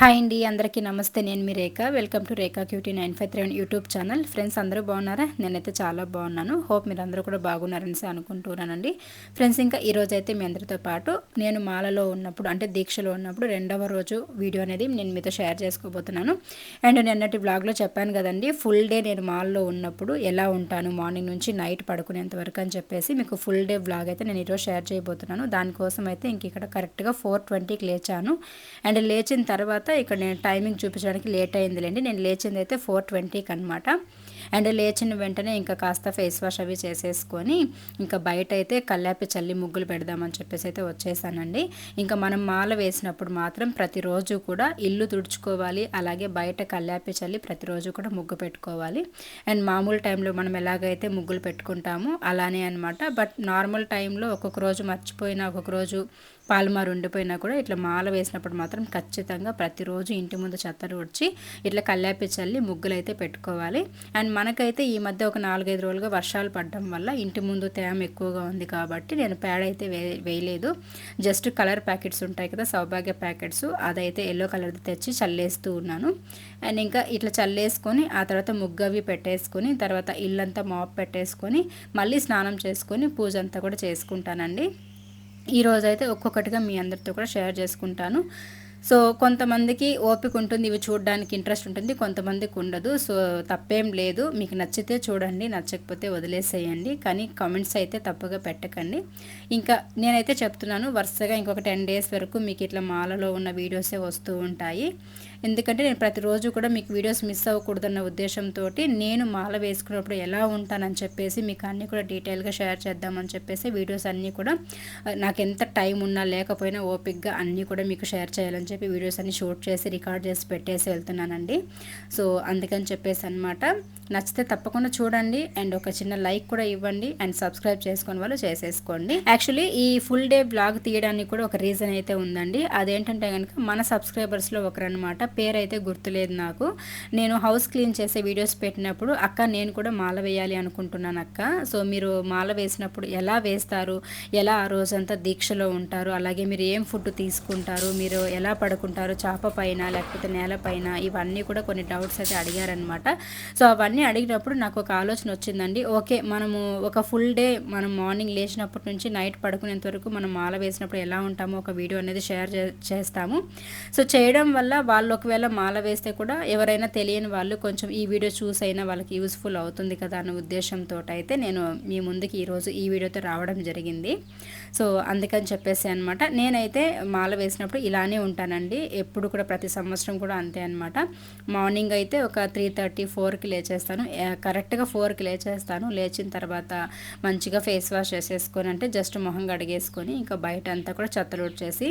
Hi అండి అందరికీ నమస్తే. నేను మీ Rekha. Welcome to Rekha cutie nine five three YouTube channel. Friends అందరూ బాగున్నారా? నేనైతే చాలా బాగున్నాను. హోప్ మీరు అందరూ కూడా బాగున్నారని అనుకుంటున్నానండి. ఫ్రెండ్స్ ఇంకా ఈరోజు అయితే మీ అందరితో పాటు నేను మాలలో ఉన్నప్పుడు అంటే దీక్షలో ఉన్నప్పుడు రెండవ రోజు వీడియో అనేది నేను మీతో షేర్ చేసుకోబోతున్నాను. అండ్ నిన్నటి బ్లాగ్లో చెప్పాను కదండి ఫుల్ డే నేను మాల్లో ఉన్నప్పుడు ఎలా ఉంటాను మార్నింగ్ నుంచి నైట్ పడుకునేంత వరకు అని చెప్పేసి మీకు ఫుల్ డే బ్లాగ్ అయితే నేను ఈరోజు షేర్ చేయబోతున్నాను. దానికోసం అయితే ఇంక ఇక్కడ కరెక్ట్గా ఫోర్ ట్వంటీకి లేచాను. అండ్ లేచిన తర్వాత ఇక్కడ నేను టైమింగ్ చూపించడానికి లేట్ అయిందిలేండి. నేను లేచింది అయితే ఫోర్ ట్వంటీకి అనమాట అండ్ లేచిన వెంటనే ఇంకా కాస్త ఫేస్ వాష్ అవి చేసేసుకొని ఇంకా బయట అయితే కల్లాపి చల్లి ముగ్గులు పెడదామని చెప్పేసి అయితే వచ్చేసానండి. ఇంకా మనం మాల వేసినప్పుడు మాత్రం ప్రతిరోజు కూడా ఇల్లు తుడుచుకోవాలి అలాగే బయట కల్లాపి చల్లి ప్రతిరోజు కూడా ముగ్గు పెట్టుకోవాలి. అండ్ మామూలు టైంలో మనం ఎలాగైతే ముగ్గులు పెట్టుకుంటామో అలానే అనమాట బట్ నార్మల్ టైంలో ఒక్కొక్క రోజు మర్చిపోయినా ఒక్కొక్క రోజు పాలమారు ఉండిపోయినా కూడా ఇట్లా మాల వేసినప్పుడు మాత్రం ఖచ్చితంగా ప్రతిరోజు ఇంటి ముందు చెత్తలు వచ్చి ఇట్లా కల్లాపి చల్లి ముగ్గులు అయితే పెట్టుకోవాలి. అండ్ మనకైతే ఈ మధ్య ఒక నాలుగైదు రోజులుగా వర్షాలు పడడం వల్ల ఇంటి ముందు తేమ ఎక్కువగా ఉంది కాబట్టి నేను ప్యాడ్ అయితే వే వేయలేదు. జస్ట్ కలర్ ప్యాకెట్స్ ఉంటాయి కదా సౌభాగ్య ప్యాకెట్స్ అదైతే ఎల్లో కలర్ తెచ్చి చల్లేస్తూ ఉన్నాను. అండ్ ఇంకా ఇట్లా చల్లేసుకొని ఆ తర్వాత ముగ్గు అవి పెట్టేసుకొని తర్వాత ఇల్లంతా మాప్ పెట్టేసుకొని మళ్ళీ స్నానం చేసుకొని పూజ అంతా కూడా చేసుకుంటానండి. ఈరోజు అయితే ఒక్కొక్కటిగా మీ అందరితో కూడా షేర్ చేసుకుంటాను. సో కొంతమందికి ఓపిక ఉంటుంది ఇవి చూడడానికి ఇంట్రెస్ట్ ఉంటుంది కొంతమందికి ఉండదు. సో తప్పేం లేదు. మీకు నచ్చితే చూడండి నచ్చకపోతే వదిలేసేయండి. కానీ కామెంట్స్ అయితే తప్పుగా పెట్టకండి. ఇంకా నేనైతే చెప్తున్నాను వరుసగా ఇంకొక టెన్ డేస్ వరకు మీకు ఇట్లా మాలలో ఉన్న వీడియోసే వస్తూ ఉంటాయి. ఎందుకంటే నేను ప్రతిరోజు కూడా మీకు వీడియోస్ మిస్ అవ్వకూడదన్న ఉద్దేశంతో నేను మాల వేసుకున్నప్పుడు ఎలా ఉంటానని చెప్పేసి మీకు అన్నీ కూడా డీటెయిల్గా షేర్ చేద్దామని చెప్పేసి వీడియోస్ అన్నీ కూడా నాకు ఎంత టైం ఉన్నా లేకపోయినా ఓపిక్గా అన్నీ కూడా మీకు షేర్ చేయాలని చెప్పి వీడియోస్ అన్నీ షూట్ చేసి రికార్డ్ చేసి పెట్టేసి వెళ్తున్నానండి. సో అందుకని చెప్పేసి అనమాట నచ్చితే తప్పకుండా చూడండి అండ్ ఒక చిన్న లైక్ కూడా ఇవ్వండి అండ్ సబ్స్క్రైబ్ చేసుకుని వాళ్ళు చేసేసుకోండి. యాక్చువల్లీ ఈ ఫుల్ డే బ్లాగ్ తీయడానికి కూడా ఒక రీజన్ అయితే ఉందండి. అదేంటంటే కనుక మన సబ్స్క్రైబర్స్లో ఒకరనమాట పేరు అయితే గుర్తులేదు నాకు. నేను హౌస్ క్లీన్ చేసే వీడియోస్ పెట్టినప్పుడు అక్క నేను కూడా మాల వేయాలి అనుకుంటున్నాను అక్క. సో మీరు మాల వేసినప్పుడు ఎలా వేస్తారు? ఎలా ఆ రోజంతా దీక్షలో ఉంటారు? అలాగే మీరు ఏం ఫుడ్ తీసుకుంటారు? మీరు ఎలా పడుకుంటారు? చాప పైన లేకపోతే నేల పైన? ఇవన్నీ కూడా కొన్ని డౌట్స్ అయితే అడిగారనమాట సో అవన్నీ అడిగినప్పుడు నాకు ఒక ఆలోచన వచ్చిందండి. ఓకే మనము ఒక ఫుల్ డే మనం మార్నింగ్ లేచినప్పటి నుంచి నైట్ పడుకునేంత వరకు మనం మాల వేసినప్పుడు ఎలా ఉంటామో ఒక వీడియో అనేది షేర్ చేస్తాము. సో చేయడం వల్ల వాళ్ళు ఒకవేళ మాల వేస్తే కూడా ఎవరైనా తెలియని వాళ్ళు కొంచెం ఈ వీడియో చూసైనా వాళ్ళకి యూస్ఫుల్ అవుతుంది కదా అనే ఉద్దేశంతో అయితే నేను మీ ముందుకి ఈరోజు ఈ వీడియోతో రావడం జరిగింది. సో అందుకని చెప్పేసి అనమాట నేనైతే మాల వేసినప్పుడు ఇలానే ఉంటానండి. ఎప్పుడు కూడా ప్రతి సంవత్సరం కూడా అంతే అనమాట మార్నింగ్ అయితే ఒక త్రీ థర్టీ ఫోర్కి లేచేస్తాను. కరెక్ట్గా ఫోర్కి లేచేస్తాను. లేచిన తర్వాత మంచిగా ఫేస్ వాష్ చేసేసుకొని అంటే జస్ట్ మొహం గడిగేసుకొని ఇంకా బయట అంతా కూడా చెత్తలు చేసి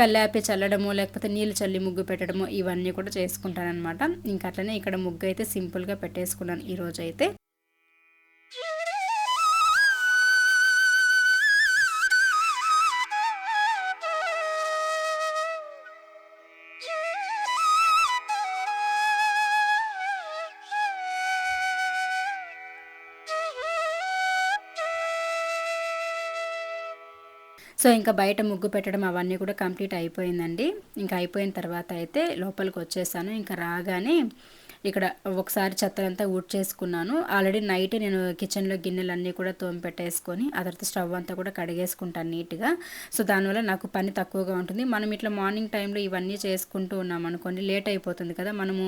కల్లాపి చల్లడము లేకపోతే నీళ్ళు చల్లి ముగ్గు పెట్టడము ఇవన్నీ కూడా చేసుకుంటానమాట ఇంకా అట్లనే ఇక్కడ ముగ్గు అయితే సింపుల్గా పెట్టేసుకున్నాను ఈరోజైతే. సో ఇంకా బయట ముగ్గు పెట్టడం అవన్నీ కూడా కంప్లీట్ అయిపోయిందండి. ఇంకా అయిపోయిన తర్వాత అయితే లోపలికి వచ్చేసాను. ఇంకా రాగానే ఇక్కడ ఒకసారి చెత్తలంతా చేసుకున్నాను ఆల్రెడీ నైట్ నేను కిచెన్లో గిన్నెలన్నీ కూడా తోమి పెట్టేసుకొని ఆ తర్వాత స్టవ్ అంతా కూడా కడిగేసుకుంటాను నీట్గా. సో దానివల్ల నాకు పని తక్కువగా ఉంటుంది. మనం ఇట్లా మార్నింగ్ టైంలో ఇవన్నీ చేసుకుంటూ ఉన్నాం అనుకోండి లేట్ అయిపోతుంది కదా. మనము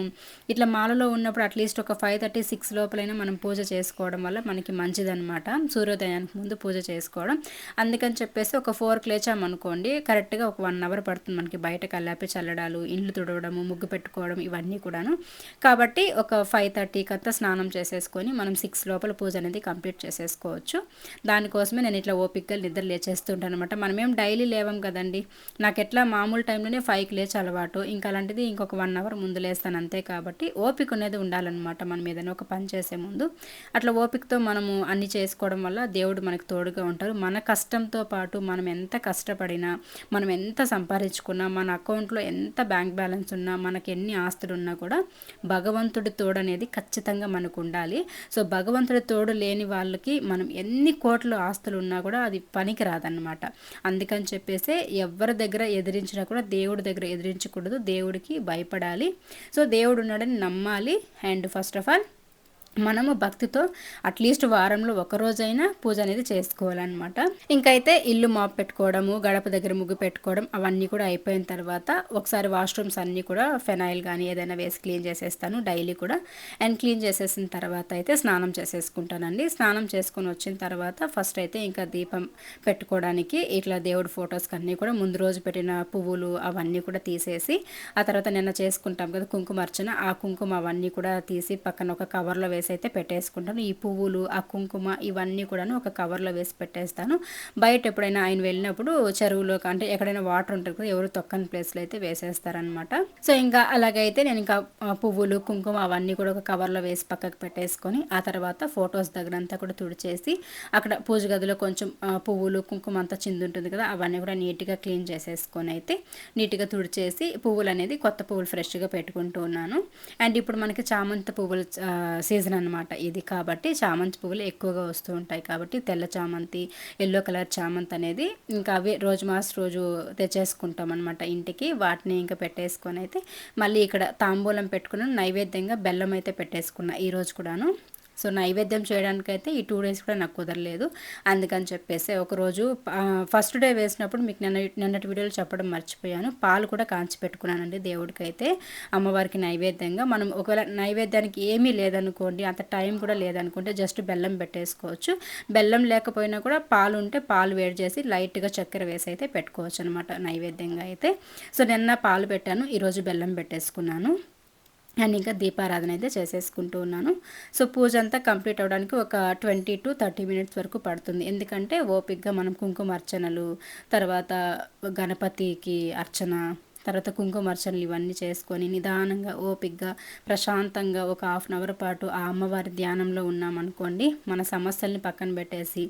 ఇట్లా మాలలో ఉన్నప్పుడు అట్లీస్ట్ ఒక ఫైవ్ థర్టీ సిక్స్ లోపలైనా మనం పూజ చేసుకోవడం వల్ల మనకి మంచిదనమాట సూర్యోదయానికి ముందు పూజ చేసుకోవడం. అందుకని చెప్పేసి ఒక ఫోర్కి లేచామనుకోండి కరెక్ట్గా ఒక వన్ అవర్ పడుతుంది మనకి బయట కల్లాపి చల్లడాలు ఇండ్లు తుడవడము ముగ్గు పెట్టుకోవడం ఇవన్నీ కూడాను. కాబట్టి కాబట్టి ఒక ఫైవ్ థర్టీకి అంతా స్నానం చేసేసుకొని మనం సిక్స్ లోపల పూజ అనేది కంప్లీట్ చేసేసుకోవచ్చు. దానికోసమే నేను ఇట్లా ఓపిక్గా నిద్ర లేచేస్తుంటాను అనమాట మనమేం డైలీ లేవం కదండి. నాకు ఎట్లా మామూలు టైంలోనే ఫైవ్కి లేచి అలవాటు. ఇంకా అలాంటిది ఇంకొక వన్ అవర్ ముందు లేస్తాను అంతే కాబట్టి ఓపిక అనేది ఉండాలన్నమాట మనం ఏదైనా ఒక పని చేసే ముందు. అట్లా ఓపికతో మనము అన్ని చేసుకోవడం వల్ల దేవుడు మనకు తోడుగా ఉంటారు. మన కష్టంతో పాటు మనం ఎంత కష్టపడినా మనం ఎంత సంపాదించుకున్నా మన అకౌంట్లో ఎంత బ్యాంక్ బ్యాలెన్స్ ఉన్నా మనకి ఎన్ని ఆస్తులు ఉన్నా కూడా భగవంతుడు భగవంతుడి తోడు అనేది ఖచ్చితంగా మనకు ఉండాలి సో భగవంతుడి తోడు లేని వాళ్ళకి మనం ఎన్ని కోట్ల ఆస్తులు ఉన్నా కూడా అది పనికి రాదన్నమాట అందుకని చెప్పేసి ఎవరి దగ్గర ఎదిరించినా కూడా దేవుడి దగ్గర ఎదిరించకూడదు. దేవుడికి భయపడాలి. సో దేవుడు ఉన్నాడని నమ్మాలి. అండ్ ఫస్ట్ ఆఫ్ ఆల్ మనము భక్తితో అట్లీస్ట్ వారంలో ఒకరోజైనా పూజ అనేది చేసుకోవాలన్నమాట. ఇంకైతే ఇల్లు మాప్ పెట్టుకోవడము గడప దగ్గర ముగ్గు పెట్టుకోవడం అవన్నీ కూడా అయిపోయిన తర్వాత ఒకసారి వాష్రూమ్స్ అన్నీ కూడా ఫెనాయిల్ కానీ ఏదైనా వేసి క్లీన్ చేసేస్తాను. డైలీ కూడా అండ్ క్లీన్ చేసేసిన తర్వాత అయితే స్నానం చేసేసుకుంటానండి. స్నానం చేసుకొని వచ్చిన తర్వాత ఫస్ట్ అయితే ఇంకా దీపం పెట్టుకోవడానికి ఇట్లా దేవుడి ఫొటోస్కి అన్నీ కూడా ముందు రోజు పెట్టిన పువ్వులు అవన్నీ కూడా తీసేసి ఆ తర్వాత నిన్న చేసుకుంటాం కదా కుంకుమ అర్చన ఆ కుంకుమ అవన్నీ కూడా తీసి పక్కన ఒక కవర్లో వేసి అయితే పెట్టేసుకుంటాను. ఈ పువ్వులు ఆ కుంకుమ ఇవన్నీ కూడాను ఒక కవర్లో వేసి పెట్టేస్తాను. బయట ఎప్పుడైనా ఆయన వెళ్ళినప్పుడు చెరువులో అంటే ఎక్కడైనా వాటర్ ఉంటుంది కదా ఎవరు తొక్కని ప్లేస్లో అయితే వేసేస్తారనమాట సో ఇంకా అలాగైతే నేను ఇంకా పువ్వులు కుంకుమ అవన్నీ కూడా ఒక కవర్లో వేసి పక్కకు పెట్టేసుకొని ఆ తర్వాత ఫొటోస్ దగ్గర అంతా కూడా తుడిచేసి అక్కడ పూజ గదిలో కొంచెం పువ్వులు కుంకుమ అంతా చింది ఉంటుంది కదా అవన్నీ కూడా నీట్గా క్లీన్ చేసేసుకొని అయితే నీట్గా తుడిచేసి పువ్వులు అనేది కొత్త పువ్వులు ఫ్రెష్గా పెట్టుకుంటూ ఉన్నాను. అండ్ ఇప్పుడు మనకి చామంతి పువ్వులు సీజన్ సీజన్ అనమాట. ఇది కాబట్టి చామంతి పువ్వులు ఎక్కువగా వస్తూ ఉంటాయి కాబట్టి తెల్ల చామంతి ఎల్లో కలర్ చామంతి అనేది ఇంకా అవి రోజు మాస్ రోజు తెచ్చేసుకుంటాం అనమాట ఇంటికి. వాటిని ఇంకా పెట్టేసుకొని అయితే మళ్ళీ ఇక్కడ తాంబూలం పెట్టుకుని నైవేద్యంగా బెల్లం అయితే పెట్టేసుకున్నా ఈరోజు కూడాను. సో నైవేద్యం చేయడానికైతే ఈ టూ డేస్ కూడా నాకు కుదరలేదు. అందుకని చెప్పేసి ఒకరోజు ఫస్ట్ డే వేసినప్పుడు మీకు నిన్న నిన్నటి వీడియోలో చెప్పడం మర్చిపోయాను. పాలు కూడా కాంచి పెట్టుకున్నానండి దేవుడికైతే. అమ్మవారికి నైవేద్యంగా మనం ఒకవేళ నైవేద్యానికి ఏమీ లేదనుకోండి అంత టైం కూడా లేదనుకుంటే జస్ట్ బెల్లం పెట్టేసుకోవచ్చు. బెల్లం లేకపోయినా కూడా పాలు ఉంటే పాలు వేడి చేసి లైట్గా చక్కెర వేసి అయితే పెట్టుకోవచ్చు అనమాట నైవేద్యంగా అయితే. సో నిన్న పాలు పెట్టాను ఈరోజు బెల్లం పెట్టేసుకున్నాను. అండ్ ఇంకా దీపారాధన అయితే చేసేసుకుంటూ ఉన్నాను. సో పూజ అంతా కంప్లీట్ అవ్వడానికి ఒక ట్వంటీ టు థర్టీ మినిట్స్ వరకు పడుతుంది. ఎందుకంటే ఓపిక్గా మనం కుంకుమ అర్చనలు తర్వాత గణపతికి అర్చన తర్వాత కుంకుమర్చనలు ఇవన్నీ చేసుకొని నిదానంగా ఓపిక్గా ప్రశాంతంగా ఒక హాఫ్ అన్ అవర్ పాటు ఆ అమ్మవారి ధ్యానంలో ఉన్నామనుకోండి మన సమస్యల్ని పక్కన పెట్టేసి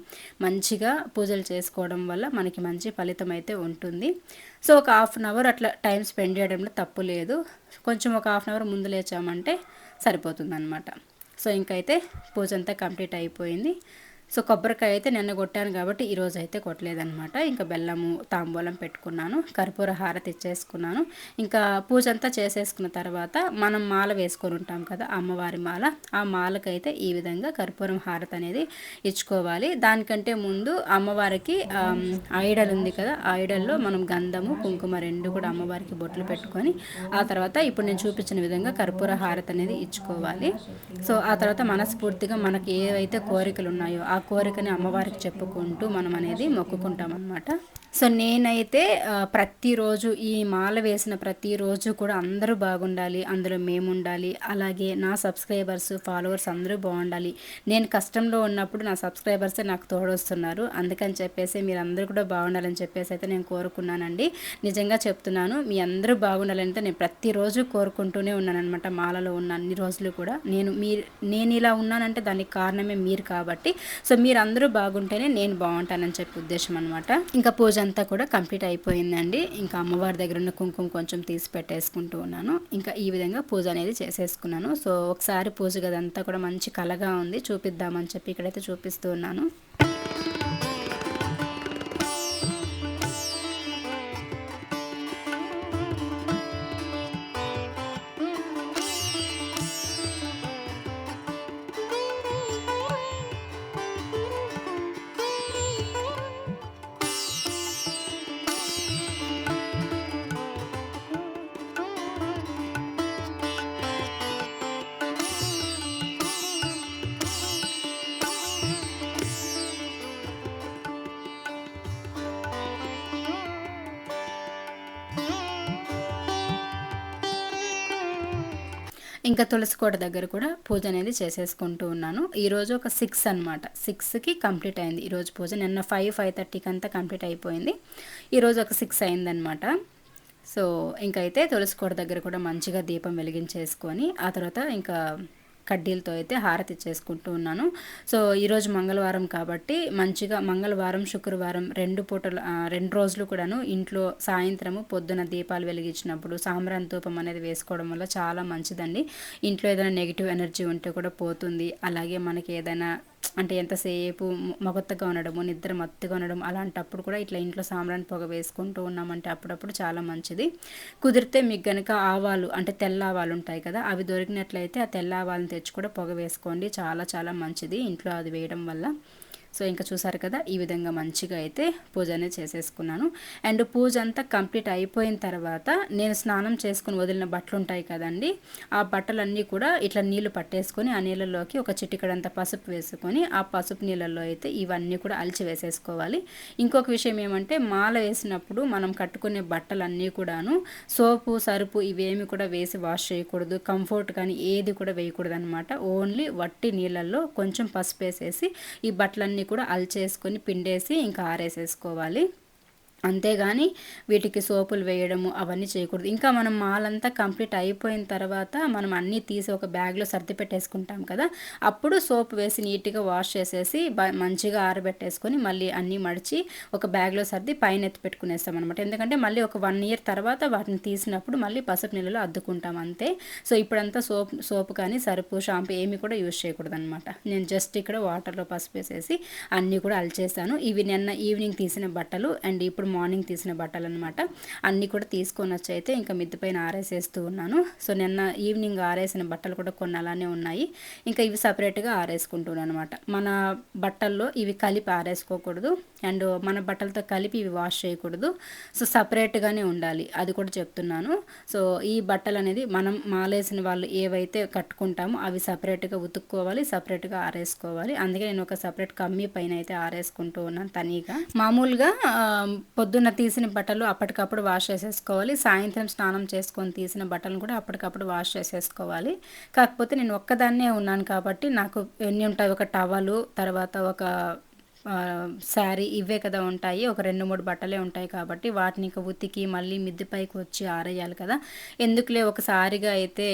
మంచిగా పూజలు చేసుకోవడం వల్ల మనకి మంచి ఫలితం అయితే ఉంటుంది. సో ఒక హాఫ్ అన్ అవర్ అట్లా టైం స్పెండ్ చేయడంలో తప్పు లేదు. కొంచెం ఒక హాఫ్ అన్ అవర్ ముందు లేచామంటే సరిపోతుంది అనమాట సో ఇంకైతే పూజ అంతా కంప్లీట్ అయిపోయింది. సో కొబ్బరికాయ అయితే నిన్న కొట్టాను కాబట్టి ఈరోజు అయితే కొట్టలేదనమాట ఇంకా బెల్లము తాంబూలం పెట్టుకున్నాను కర్పూర హారతి ఇచ్చేసుకున్నాను. ఇంకా పూజ అంతా చేసేసుకున్న తర్వాత మనం మాల వేసుకొని ఉంటాం కదా అమ్మవారి మాల. ఆ మాలకైతే ఈ విధంగా కర్పూరం హారతి అనేది ఇచ్చుకోవాలి. దానికంటే ముందు అమ్మవారికి ఐడల్ ఉంది కదా ఐడల్లో మనం గంధము కుంకుమ రెండు కూడా అమ్మవారికి బొట్లు పెట్టుకొని ఆ తర్వాత ఇప్పుడు నేను చూపించిన విధంగా కర్పూర హారతి అనేది ఇచ్చుకోవాలి. సో ఆ తర్వాత మనస్ఫూర్తిగా మనకి ఏవైతే కోరికలు ఉన్నాయో ఆ కోరికని అమ్మవారికి చెప్పుకుంటూ మనం అనేది మొక్కుకుంటాం అనమాట సో నేనైతే ప్రతిరోజు ఈ మాల వేసిన ప్రతిరోజు కూడా అందరూ బాగుండాలి అందులో మేము ఉండాలి అలాగే నా సబ్స్క్రైబర్స్ ఫాలోవర్స్ అందరూ బాగుండాలి. నేను కష్టంలో ఉన్నప్పుడు నా సబ్స్క్రైబర్సే నాకు తోడొస్తున్నారు. అందుకని చెప్పేసి మీరు అందరూ కూడా బాగుండాలని చెప్పేసి అయితే నేను కోరుకున్నానండి. నిజంగా చెప్తున్నాను మీ అందరూ బాగుండాలంటే నేను ప్రతిరోజు కోరుకుంటూనే ఉన్నానమాట మాలలో ఉన్న అన్ని రోజులు కూడా. నేను మీ నేను ఇలా ఉన్నానంటే దానికి కారణమే మీరు కాబట్టి. సో మీరు అందరూ బాగుంటేనే నేను బాగుంటానని చెప్పే ఉద్దేశం అనమాట ఇంకా పూజ అంతా కూడా కంప్లీట్ అయిపోయిందండి. ఇంకా అమ్మవారి దగ్గర ఉన్న కుంకుమ కొంచెం తీసి పెట్టేసుకుంటూ ఉన్నాను. ఇంకా ఈ విధంగా పూజ అనేది చేసేసుకున్నాను. సో ఒకసారి పూజ గదంతా కూడా మంచి కలగా ఉంది. చూపిద్దామని చెప్పి ఇక్కడైతే చూపిస్తూ ఉన్నాను. ఇంకా తులసి కోట దగ్గర కూడా పూజ అనేది చేసేసుకుంటూ ఉన్నాను. ఈరోజు ఒక సిక్స్ అనమాట సిక్స్కి కంప్లీట్ అయింది. ఈరోజు పూజ నిన్న ఫైవ్ ఫైవ్ థర్టీకి అంతా కంప్లీట్ అయిపోయింది. ఈరోజు ఒక సిక్స్ అయిందనమాట సో ఇంకైతే తులసి కోట దగ్గర కూడా మంచిగా దీపం వెలిగించేసుకొని ఆ తర్వాత ఇంకా కడ్డీలతో అయితే హారతి చేసుకుంటూ ఉన్నాను. సో ఈరోజు మంగళవారం కాబట్టి మంచిగా మంగళవారం శుక్రవారం రెండు పూటలు రెండు రోజులు కూడాను ఇంట్లో సాయంత్రము పొద్దున దీపాలు వెలిగించినప్పుడు సాంబ్రాన్ ధూపం అనేది వేసుకోవడం వల్ల చాలా మంచిదండి. ఇంట్లో ఏదైనా నెగిటివ్ ఎనర్జీ ఉంటే కూడా పోతుంది. అలాగే మనకి ఏదైనా అంటే ఎంతసేపు మగొత్తగా ఉండడము నిద్ర మత్తుగా ఉండడం అలాంటప్పుడు కూడా ఇట్లా ఇంట్లో సాంబ్రాన్ని పొగ వేసుకుంటూ ఉన్నామంటే అప్పుడప్పుడు చాలా మంచిది. కుదిరితే మీకు గనక ఆవాలు అంటే తెల్ల ఆవాలు ఉంటాయి కదా అవి దొరికినట్లయితే ఆ తెల్ల ఆవాలను తెచ్చి కూడా పొగ వేసుకోండి. చాలా చాలా మంచిది ఇంట్లో అది వేయడం వల్ల. సో ఇంకా చూసారు కదా ఈ విధంగా మంచిగా అయితే పూజ అనేది చేసేసుకున్నాను. అండ్ పూజ అంతా కంప్లీట్ అయిపోయిన తర్వాత నేను స్నానం చేసుకుని వదిలిన బట్టలు ఉంటాయి కదండి ఆ బట్టలన్నీ కూడా ఇట్లా నీళ్ళు పట్టేసుకొని ఆ నీళ్ళలోకి ఒక చిటికడంత పసుపు వేసుకొని ఆ పసుపు నీళ్ళల్లో అయితే ఇవన్నీ కూడా అలిచి వేసేసుకోవాలి. ఇంకొక విషయం ఏమంటే మాల వేసినప్పుడు మనం కట్టుకునే బట్టలన్నీ కూడాను సోపు సరుపు ఇవేమి కూడా వేసి వాష్ చేయకూడదు. కంఫర్ట్ కానీ ఏది కూడా వేయకూడదు అనమాట ఓన్లీ వట్టి నీళ్ళల్లో కొంచెం పసుపు వేసేసి ఈ బట్టలన్నీ అన్నీ కూడా అల్చేసుకొని పిండేసి ఇంకా ఆరేసేసుకోవాలి. అంతేగాని వీటికి సోపులు వేయడము అవన్నీ చేయకూడదు. ఇంకా మనం మాలంతా కంప్లీట్ అయిపోయిన తర్వాత మనం అన్నీ తీసి ఒక బ్యాగ్లో సర్ది పెట్టేసుకుంటాం కదా అప్పుడు సోప్ వేసి నీట్గా వాష్ చేసేసి మంచిగా ఆరబెట్టేసుకొని మళ్ళీ అన్నీ మడిచి ఒక బ్యాగ్లో సర్ది పైన ఎత్తి పెట్టుకునేస్తాం అనమాట ఎందుకంటే మళ్ళీ ఒక వన్ ఇయర్ తర్వాత వాటిని తీసినప్పుడు మళ్ళీ పసుపు నీళ్ళలో అద్దుకుంటాం అంతే. సో ఇప్పుడంతా సోప్ సోప్ కానీ సరుపు షాంపూ ఏమి కూడా యూజ్ చేయకూడదు అనమాట నేను జస్ట్ ఇక్కడ వాటర్లో పసుపు వేసేసి అన్నీ కూడా అల్చేసాను. ఇవి నిన్న ఈవినింగ్ తీసిన బట్టలు అండ్ ఇప్పుడు మార్నింగ్ తీసిన బట్టలు అనమాట అన్నీ కూడా తీసుకొని వచ్చి అయితే ఇంకా మిద్ది పైన ఆరేసేస్తూ ఉన్నాను. సో నిన్న ఈవినింగ్ ఆరేసిన బట్టలు కూడా కొన్ని అలానే ఉన్నాయి. ఇంకా ఇవి సపరేట్గా ఆరేసుకుంటున్నాను అనమాట మన బట్టల్లో ఇవి కలిపి ఆరేసుకోకూడదు. అండ్ మన బట్టలతో కలిపి ఇవి వాష్ చేయకూడదు. సో సపరేట్గానే ఉండాలి. అది కూడా చెప్తున్నాను. సో ఈ బట్టలు అనేది మనం మాలేసిన వాళ్ళు ఏవైతే కట్టుకుంటామో అవి సపరేట్గా ఉతుక్కోవాలి సపరేట్గా ఆరేసుకోవాలి. అందుకే నేను ఒక సపరేట్ కమ్మీ పైన అయితే ఆరేసుకుంటూ ఉన్నాను తనీగా. మామూలుగా పొద్దున్న తీసిన బట్టలు అప్పటికప్పుడు వాష్ చేసేసుకోవాలి. సాయంత్రం స్నానం చేసుకొని తీసిన బట్టలను కూడా అప్పటికప్పుడు వాష్ చేసేసుకోవాలి. కాకపోతే నేను ఒక్కదాన్నే ఉన్నాను కాబట్టి నాకు ఎన్ని ఉంటాయి? ఒక టవలు తర్వాత ఒక శారీ ఇవే కదా ఉంటాయి. ఒక రెండు మూడు బట్టలే ఉంటాయి కాబట్టి వాటిని ఇంకా ఉతికి మళ్ళీ మిద్దిపైకి వచ్చి ఆరేయాలి కదా. ఎందుకులే ఒకసారిగా అయితే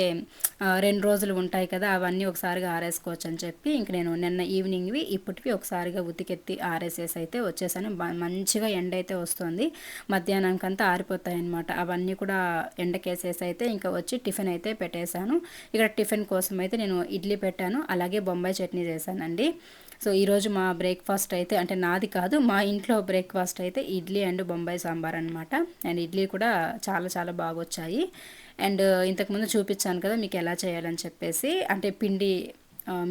రెండు రోజులు ఉంటాయి కదా అవన్నీ ఒకసారిగా ఆరేసుకోవచ్చు అని చెప్పి ఇంక నేను నిన్న ఈవినింగ్వి ఇప్పటివి ఒకసారిగా ఉతికెత్తి ఆరేసేసి అయితే వచ్చేసాను. మంచిగా ఎండ అయితే వస్తుంది. మధ్యాహ్నానికంతా ఆరిపోతాయి అనమాట అవన్నీ కూడా ఎండకేసేసి అయితే ఇంకా వచ్చి టిఫిన్ అయితే పెట్టేశాను. ఇక్కడ టిఫిన్ కోసం అయితే నేను ఇడ్లీ పెట్టాను. అలాగే బొంబాయి చట్నీ చేశానండి. సో ఈరోజు మా బ్రేక్ఫాస్ట్ అయితే అంటే నాది కాదు మా ఇంట్లో బ్రేక్ఫాస్ట్ అయితే ఇడ్లీ అండ్ బొంబాయి సాంబార్ అనమాట అండ్ ఇడ్లీ కూడా చాలా చాలా బాగా వచ్చాయి అండ్ ఇంతకుముందు చూపించాను కదా మీకు ఎలా చేయాలని చెప్పేసి. అంటే పిండి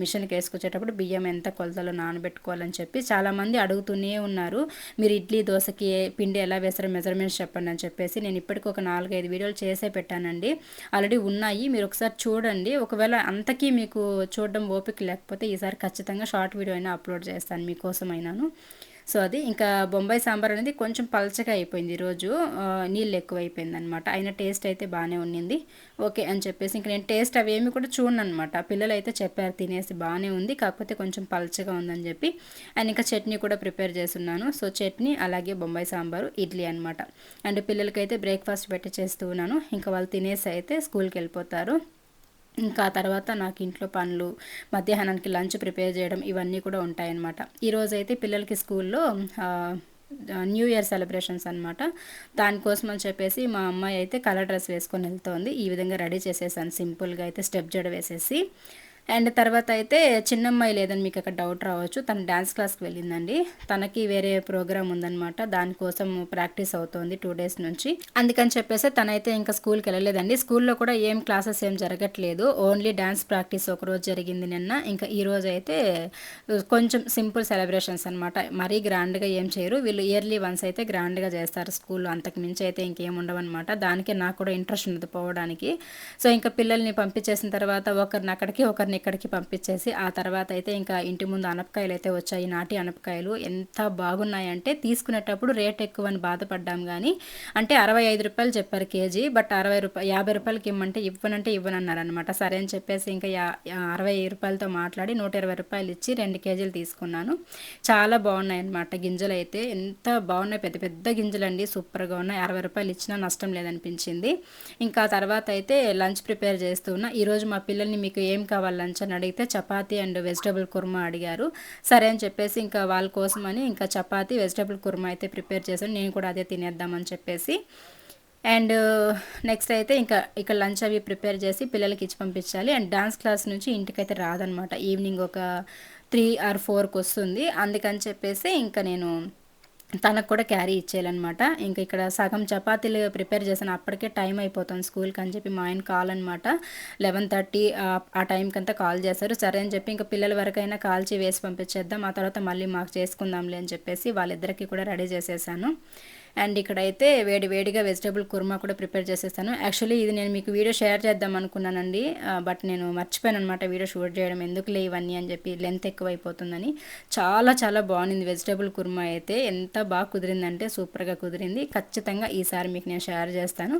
మిషన్కి వేసుకొచ్చేటప్పుడు బియ్యం ఎంత కొలతలో నానబెట్టుకోవాలని చెప్పి చాలామంది అడుగుతూనే ఉన్నారు. మీరు ఇడ్లీ దోశకి పిండి ఎలా వేస్తారో మెజర్మెంట్స్ చెప్పండి అని చెప్పేసి నేను ఇప్పటికి ఒక నాలుగైదు వీడియోలు చేసే పెట్టానండి. ఆల్రెడీ ఉన్నాయి. మీరు ఒకసారి చూడండి. ఒకవేళ అంతకీ మీకు చూడడం ఓపిక లేకపోతే ఈసారి ఖచ్చితంగా షార్ట్ వీడియో అయినా అప్లోడ్ చేస్తాను మీకోసమైనాను. సో అది ఇంకా బొంబాయి సాంబార్ అనేది కొంచెం పలచగా అయిపోయింది ఈరోజు. నీళ్ళు ఎక్కువ అయిపోయింది అనమాట అయినా టేస్ట్ అయితే బాగానే ఉన్నింది. ఓకే అని చెప్పేసి ఇంక నేను టేస్ట్ అవి ఏమి కూడా చూడను అనమాట పిల్లలు అయితే చెప్పారు తినేసి బాగానే ఉంది కాకపోతే కొంచెం పలచగా ఉందని చెప్పి. అండ్ ఇంకా చట్నీ కూడా ప్రిపేర్ చేస్తున్నాను. సో చట్నీ అలాగే బొంబాయి సాంబారు ఇడ్లీ అనమాట అండ్ పిల్లలకైతే బ్రేక్ఫాస్ట్ పెట్టి చేస్తూ ఉన్నాను. ఇంకా వాళ్ళు తినేసి అయితే స్కూల్కి వెళ్ళిపోతారు. ఇంకా తర్వాత నాకు ఇంట్లో పనులు మధ్యాహ్నానికి లంచ్ ప్రిపేర్ చేయడం ఇవన్నీ కూడా ఉంటాయన్నమాట. ఈరోజైతే పిల్లలకి స్కూల్లో న్యూ ఇయర్ సెలబ్రేషన్స్ అనమాట దానికోసం అని చెప్పేసి మా అమ్మాయి అయితే కలర్ డ్రెస్ వేసుకొని వెళ్తోంది. ఈ విధంగా రెడీ చేసేసాను. సింపుల్గా అయితే స్టెప్ జడ వేసేసి. అండ్ తర్వాత అయితే చిన్నమ్మాయి లేదని మీకు అక్కడ డౌట్ రావచ్చు. తను డ్యాన్స్ క్లాస్కి వెళ్ళిందండి. తనకి వేరే ప్రోగ్రామ్ ఉందనమాట దానికోసం ప్రాక్టీస్ అవుతోంది టూ డేస్ నుంచి. అందుకని చెప్పేసి తనైతే ఇంకా స్కూల్కి వెళ్ళలేదండి. స్కూల్లో కూడా ఏం క్లాసెస్ ఏం జరగట్లేదు. ఓన్లీ డ్యాన్స్ ప్రాక్టీస్ ఒకరోజు జరిగింది నిన్న. ఇంకా ఈ రోజు అయితే కొంచెం సింపుల్ సెలబ్రేషన్స్ అనమాట మరీ గ్రాండ్గా ఏం చేయరు. వీళ్ళు ఇయర్లీ వన్స్ అయితే గ్రాండ్గా చేస్తారు స్కూల్లో అంతకు మించి అయితే ఇంకేం ఉండవన్నమాట దానికే నాకు కూడా ఇంట్రెస్ట్ ఉండదు పోవడానికి. సో ఇంకా పిల్లల్ని పంపించేసిన తర్వాత ఒకరిని అక్కడికి ఒకరిని ఇక్కడికి పంపించేసి ఆ తర్వాత అయితే ఇంకా ఇంటి ముందు అనపకాయలు అయితే వచ్చాయి. నాటి అనపకాయలు ఎంత బాగున్నాయంటే తీసుకునేటప్పుడు రేట్ ఎక్కువ అని బాధపడ్డాం కానీ అంటే అరవై ఐదు రూపాయలు చెప్పారు కేజీ బట్ అరవై రూపాయలు యాభై రూపాయలకి ఇవ్వమంటే ఇవ్వనంటే ఇవ్వనన్నారనమాట సరే అని చెప్పేసి ఇంకా అరవై రూపాయలతో మాట్లాడి నూట ఇరవై రూపాయలు ఇచ్చి రెండు కేజీలు తీసుకున్నాను. చాలా బాగున్నాయి అనమాట గింజలు అయితే. ఎంత బాగున్నాయి పెద్ద పెద్ద గింజలు అండి సూపర్గా ఉన్నాయి. అరవై రూపాయలు ఇచ్చినా నష్టం లేదనిపించింది. ఇంకా తర్వాత అయితే లంచ్ ప్రిపేర్ చేస్తూ ఉన్నా. ఈరోజు మా పిల్లల్ని మీకు ఏం కావాలని లంచ్ అని అడిగితే చపాతీ అండ్ వెజిటబుల్ కుర్మా అడిగారు. సరే అని చెప్పేసి ఇంకా వాళ్ళ కోసమని ఇంకా చపాతీ వెజిటబుల్ కుర్మా అయితే ప్రిపేర్ చేశాను. నేను కూడా అదే తినేద్దామని చెప్పేసి. అండ్ నెక్స్ట్ అయితే ఇంకా ఇక్కడ లంచ్ అవి ప్రిపేర్ చేసి పిల్లలకి ఇచ్చి పంపించాలి. అండ్ డాన్స్ క్లాస్ నుంచి ఇంటికైతే రాదనమాట. ఈవినింగ్ ఒక త్రీ ఆర్ ఫోర్కి వస్తుంది. అందుకని చెప్పేసి ఇంకా నేను తనకు కూడా క్యారీ ఇచ్చేయాలన్నమాట. ఇంకా ఇక్కడ సగం చపాతీలు ప్రిపేర్ చేశాను. అప్పటికే టైం అయిపోతుంది స్కూల్కి అని చెప్పి మా ఆయన కాల్ అనమాట లెవెన్ థర్టీ ఆ టైంకి అంతా కాల్ చేశారు. సరే అని చెప్పి ఇంకా పిల్లల వరకైనా కాల్చి వేసి పంపించేద్దాం. ఆ తర్వాత మళ్ళీ మాకు చేసుకుందాంలే అని చెప్పేసి వాళ్ళిద్దరికీ కూడా రెడీ చేసేసాను. అండ్ ఇక్కడైతే వేడి వేడిగా వెజిటేబుల్ కుర్మా కూడా ప్రిపేర్ చేసేస్తాను. యాక్చువల్లీ ఇది నేను మీకు వీడియో షేర్ చేద్దాం అనుకున్నానండి. బట్ నేను మర్చిపోయాను అనమాట వీడియో షూట్ చేయడం. ఎందుకులే ఇవన్నీ అని చెప్పి లెంత్ ఎక్కువ అయిపోతుందని చాలా చాలా బాగుంది వెజిటేబుల్ కుర్మా అయితే. ఎంత బాగా కుదిరిందంటే సూపర్గా కుదిరింది. ఖచ్చితంగా ఈసారి మీకు నేను షేర్ చేస్తాను.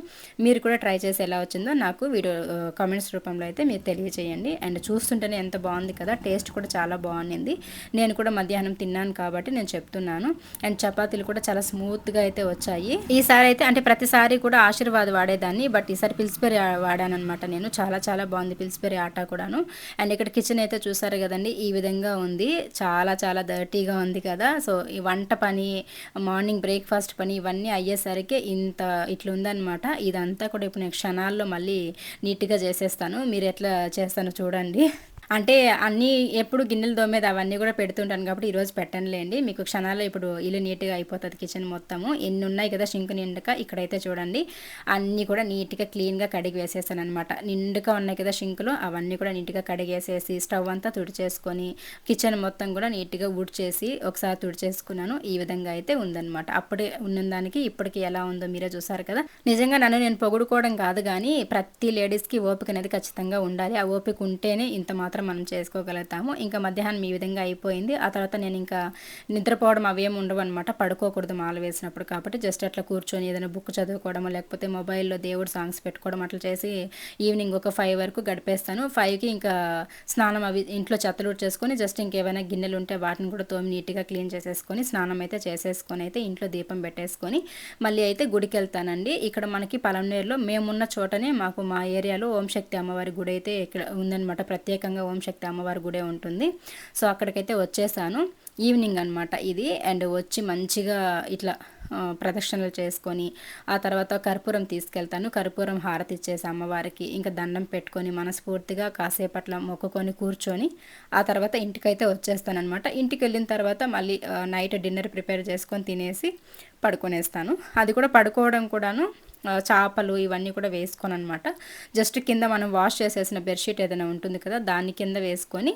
మీరు కూడా ట్రై చేసి ఎలా వచ్చిందో నాకు వీడియో కామెంట్స్ రూపంలో అయితే మీరు తెలియచేయండి. అండ్ చూస్తుంటేనే ఎంత బాగుంది కదా టేస్ట్ కూడా చాలా బాగుంది నేను కూడా మధ్యాహ్నం తిన్నాను కాబట్టి నేను చెప్తున్నాను. అండ్ చపాతీలు కూడా చాలా స్మూత్గా అయితే వచ్చాయి. ఈసారి అయితే అంటే ప్రతిసారి కూడా ఆశీర్వాద్ వాడేదాన్ని బట్ ఈసారి పిల్స్బెరీ వాడాను అనమాట నేను. చాలా చాలా బాగుంది పిల్స్బెరీ ఆట కూడాను. అండ్ ఇక్కడ కిచెన్ అయితే చూసారు కదండి ఈ విధంగా ఉంది. చాలా చాలా డర్టీగా ఉంది కదా. సో ఈ వంట పని మార్నింగ్ బ్రేక్ఫాస్ట్ పని ఇవన్నీ అయ్యేసరికి ఇంత ఇట్లా ఉందన్నమాట ఇదంతా కూడా ఇప్పుడు నేను క్షణాల్లో మళ్ళీ నీట్గా చేసేస్తాను. మీరు ఎట్లా చేస్తానో చూడండి. అంటే అన్నీ ఎప్పుడు గిన్నెలు దోమేది అవన్నీ కూడా పెడుతుంటాను కాబట్టి ఈరోజు పెట్టనులేండి. మీకు క్షణాల్లో ఇప్పుడు ఇల్లు నీట్గా అయిపోతుంది కిచెన్ మొత్తము. ఎన్ని ఉన్నాయి కదా షింక్ నిండుక ఇక్కడైతే చూడండి. అన్నీ కూడా నీట్గా క్లీన్గా కడిగి వేసేసాను అనమాట నిండుగా ఉన్నాయి కదా షింకులు అవన్నీ కూడా నీట్గా కడిగేసేసి స్టవ్ అంతా తుడిచేసుకొని కిచెన్ మొత్తం కూడా నీట్గా చేసి ఒకసారి తుడిచేసుకున్నాను. ఈ విధంగా అయితే ఉందన్నమాట. అప్పుడే ఉన్న దానికి ఇప్పటికి ఎలా ఉందో మీరే చూసారు కదా. నిజంగా నన్ను నేను పొగుడుకోవడం కాదు కానీ ప్రతి లేడీస్కి ఓపిక అనేది ఖచ్చితంగా ఉండాలి. ఆ ఓపిక ఉంటేనే ఇంత మాత్రం మాత్రం మనం చేసుకోగలుగుతాము. ఇంకా మధ్యాహ్నం ఈ విధంగా అయిపోయింది. ఆ తర్వాత నేను ఇంకా నిద్రపోవడం అవేం ఉండవు అనమాట పడుకోకూడదు మాల వేసినప్పుడు కాబట్టి జస్ట్ అట్లా కూర్చొని ఏదైనా బుక్ చదువుకోవడం లేకపోతే మొబైల్లో దేవుడు సాంగ్స్ పెట్టుకోవడం అట్లా చేసి ఈవినింగ్ ఒక ఫైవ్ వరకు గడిపేస్తాను. ఫైవ్కి ఇంకా స్నానం అవి ఇంట్లో చెత్తలు చేసుకొని జస్ట్ ఇంకేమైనా గిన్నెలు ఉంటే వాటిని కూడా తోమి నీట్గా క్లీన్ చేసేసుకొని స్నానం అయితే చేసేసుకొని అయితే ఇంట్లో దీపం పెట్టేసుకొని మళ్ళీ అయితే గుడికి వెళ్తానండి ఇక్కడ మనకి పలంనేరులో మేమున్న చోటనే మాకు మా ఏరియాలో ఓంశక్తి అమ్మవారి గుడి అయితే ఇక్కడ ఉందన్నమాట. ప్రత్యేకంగా ఓంశక్తి అమ్మవారి గుడే ఉంటుంది. సో అక్కడికైతే వచ్చేసాను. ఈవినింగ్ అనమాట ఇది. అండ్ వచ్చి మంచిగా ఇట్లా ప్రదక్షిణలు చేసుకొని ఆ తర్వాత కర్పూరం తీసుకెళ్తాను. కర్పూరం హారతి ఇచ్చేసి అమ్మవారికి ఇంకా దండం పెట్టుకొని మనస్ఫూర్తిగా కాసేపట్ల మొక్కుకొని కూర్చొని ఆ తర్వాత ఇంటికైతే వచ్చేస్తానమాట ఇంటికి వెళ్ళిన తర్వాత మళ్ళీ నైట్ డిన్నర్ ప్రిపేర్ చేసుకొని తినేసి పడుకొనేస్తాను. అది కూడా పడుకోవడం కూడాను చేపలు ఇవన్నీ కూడా వేసుకొని అనమాట జస్ట్ కింద మనం వాష్ చేసేసిన బెడ్షీట్ ఏదైనా ఉంటుంది కదా దాని కింద వేసుకొని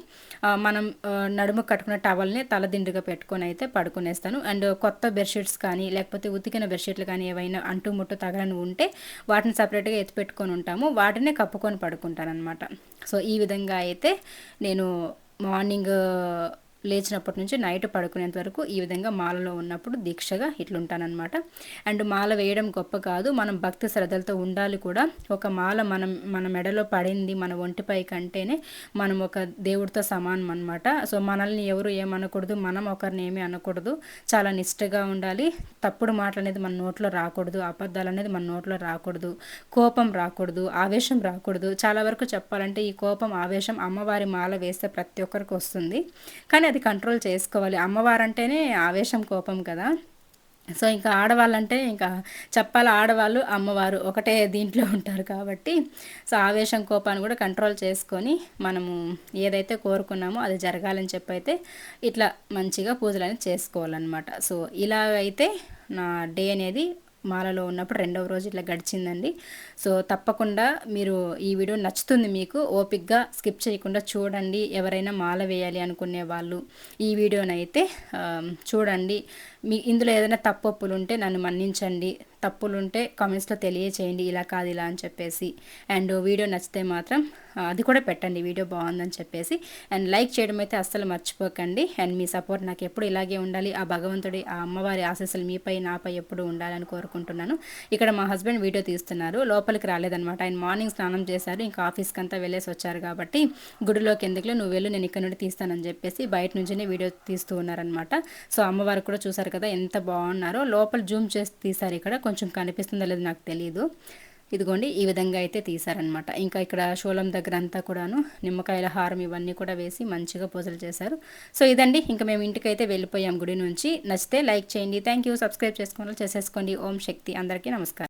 మనం నడుము కట్టుకున్న టవల్ని తలదిండుగా పెట్టుకొని అయితే పడుకునేస్తాను. అండ్ కొత్త బెడ్షీట్స్ కానీ లేకపోతే ఉతికిన బెడ్షీట్లు కానీ ఏవైనా అంటు ముట్టు తగలని ఉంటే వాటిని సపరేట్గా ఎత్తి పెట్టుకొని ఉంటాము. వాటినే కప్పుకొని పడుకుంటాను అనమాట సో ఈ విధంగా అయితే నేను మార్నింగ్ లేచినప్పటి నుంచి నైట్ పడుకునేంత వరకు ఈ విధంగా మాలలో ఉన్నప్పుడు దీక్షగా ఇట్లుంటానమాట అండ్ మాల వేయడం గొప్ప కాదు మనం భక్తి శ్రద్ధలతో ఉండాలి కూడా. ఒక మాల మనం మన మెడలో పడింది మన ఒంటిపై కంటేనే మనం ఒక దేవుడితో సమానం అనమాట సో మనల్ని ఎవరు ఏమనకూడదు మనం ఒకరిని ఏమీ అనకూడదు. చాలా నిష్టగా ఉండాలి. తప్పుడు మాటలు అనేది మన నోట్లో రాకూడదు అబద్ధాలు అనేది మన నోట్లో రాకూడదు కోపం రాకూడదు ఆవేశం రాకూడదు. చాలా వరకు చెప్పాలంటే ఈ కోపం ఆవేశం అమ్మవారి మాల వేస్తే ప్రతి ఒక్కరికి వస్తుంది. కానీ అది కంట్రోల్ చేసుకోవాలి. అమ్మవారంటేనే ఆవేశం కోపం కదా. సో ఇంకా ఆడవాళ్ళంటే ఇంకా చెప్పాలి ఆడవాళ్ళు అమ్మవారు ఒకటే దీంట్లో ఉంటారు కాబట్టి సో ఆవేశం కోపాన్ని కూడా కంట్రోల్ చేసుకొని మనము ఏదైతే కోరుకున్నామో అది జరగాలని చెప్పి అయితే ఇట్లా మంచిగా పూజలు అనేది చేసుకోవాలన్నమాట. సో ఇలా అయితే నా డే అనేది మాలలో ఉన్నప్పుడు రెండవ రోజు ఇట్లా గడిచిందండి. సో తప్పకుండా మీరు ఈ వీడియో నచ్చుతుంది మీకు ఓపిక్గా స్కిప్ చేయకుండా చూడండి ఎవరైనా మాల వేయాలి అనుకునే వాళ్ళు ఈ వీడియోనైతే చూడండి. మీ ఇందులో ఏదైనా తప్పొప్పులు ఉంటే నన్ను మన్నించండి. తప్పులుంటే కామెంట్స్లో తెలియచేయండి. ఇలా కాదు ఇలా అని చెప్పేసి. అండ్ వీడియో నచ్చితే మాత్రం అది కూడా పెట్టండి. వీడియో బాగుందని చెప్పేసి. అండ్ లైక్ చేయడం అయితే అస్సలు మర్చిపోకండి. అండ్ మీ సపోర్ట్ నాకు ఎప్పుడు ఇలాగే ఉండాలి. ఆ భగవంతుడి ఆ అమ్మవారి ఆశీస్సులు మీపై నాపై ఎప్పుడు ఉండాలని కోరుకుంటున్నాను. ఇక్కడ మా హస్బెండ్ వీడియో తీస్తున్నారు. లోపలికి రాలేదనమాట ఆయన మార్నింగ్ స్నానం చేశారు. ఇంకా ఆఫీస్కి అంతా వెళ్ళేసి వచ్చారు కాబట్టి గుడిలోకి ఎందుకులో నువ్వు వెళ్ళు నేను ఇక్కడ నుండి తీస్తానని చెప్పేసి బయట నుంచినే వీడియో తీస్తూ ఉన్నారనమాట సో అమ్మవారు కూడా చూసారు కదా ఎంత బాగున్నారో లోపల జూమ్ చేసి తీశారు ఇక్కడ. కొంచెం కనిపిస్తుందో లేదో నాకు తెలియదు ఇదిగోండి ఈ విధంగా అయితే తీశారనమాట ఇంకా ఇక్కడ శూలం దగ్గర అంతా కూడాను నిమ్మకాయల హారం ఇవన్నీ కూడా వేసి మంచిగా పూజలు చేశారు. సో ఇదండి ఇంకా మేము ఇంటికైతే వెళ్ళిపోయాం గుడి నుంచి. నచ్చితే లైక్ చేయండి. Thank you. సబ్స్క్రైబ్ చేసుకోవాలి చేసేసుకోండి. ఓం శక్తి. అందరికీ నమస్కారం.